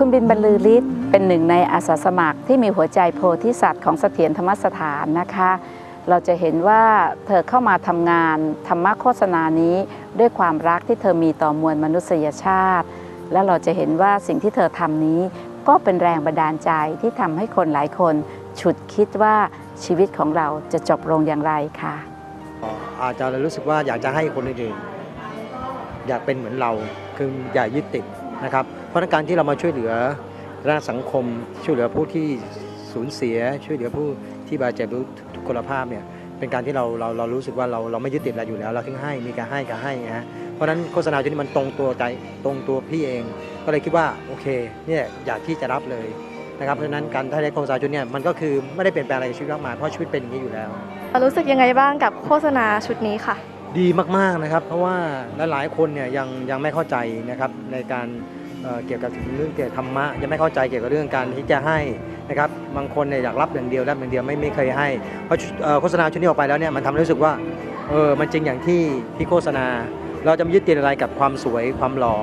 คุณบินบรรลือฤทธิ์เป็นหนึ่งในอาสาสมัครที่มีหัวใจโพธิสัตว์ของเสถียรธรรมสถานนะคะ เราจะเห็นว่าเธอเข้ามาทำงานธรรมโฆษณานี้ด้วยความรักที่เธอมีต่อมวลมนุษยชาติ และเราจะเห็นว่าสิ่งที่เธอทำนี้ ก็เป็นแรงบันดาลใจที่ทำให้คนหลายคน ฉุดคิดว่าชีวิตของเราจะจบลงอย่างไรค่ะอาจจะรู้สึกว่าอยากจะให้คนอื่นอยากเป็นเหมือนเราคืออย่ายึดติด นะครับ เพราะการที่เรามาช่วยเหลือด้านสังคม ช่วยเหลือผู้ที่สูญเสีย ช่วยเหลือผู้ที่บาดเจ็บหรือทุกพลภาพเนี่ยเป็นการที่เราเราเรารู้สึกว่าเราเราไม่ยึดติดอะไรอยู่แล้ว เราถึงให้มีการให้การให้นะฮะเพราะฉะนั้นโฆษณาชุดนี้มันตรงตัวใจตรงตัวพี่เอง ก็เลยคิดว่าโอเคเนี่ยอยากที่จะรับเลยนะครับเพราะฉะนั้นการได้โฆษณาชุดเนี่ยมันก็คือไม่ได้เปลี่ยนแปลงอะไรในชีวิตมากมายเพราะชีวิตเป็นอย่างนี้อยู่แล้ว รู้สึกยังไงบ้างกับโฆษณาชุดนี้ค่ะ ดีมากๆนะครับ เพราะว่าหลายๆคนเนี่ยยังยังไม่เข้าใจนะครับในการเเกี่ยวกับเรื่องเกี่ยวกับธรรมะยังไม่เข้าใจเกี่ยวกับเรื่องการที่จะให้นะครับบางคนเนี่ยอยากรับอย่างเดียวรับอย่างเดียวไม่ไม่เคยให้ เพราะโฆษณาชุดนี้ออกไปแล้วเนี่ยมันทำให้รู้สึกว่าเออมันจริงอย่างที่ที่โฆษณา เราจะไม่ยึดติดอะไรกับความสวยความหล่อ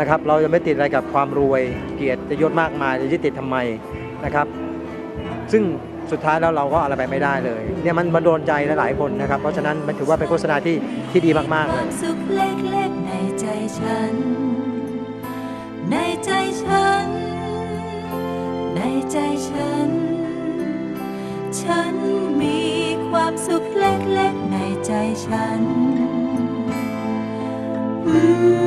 นะครับ เราจะไม่ติดอะไรกับความรวยเกียรติยศมากมายจะยึดติดทำไมนะครับ ซึ่งสุดท้ายแล้วเราก็อะไรไปไม่ได้เลยเนี่ยมันมันโดนใจหลายๆคนนะครับ เพราะฉะนั้นมันถือว่าเป็นโฆษณาที่ที่ดีมากๆเลวายมสุขเล็กๆในใจฉัน ในใจฉัน ในใจฉัน ฉันมีความสุขเล็กๆในใจฉันอืม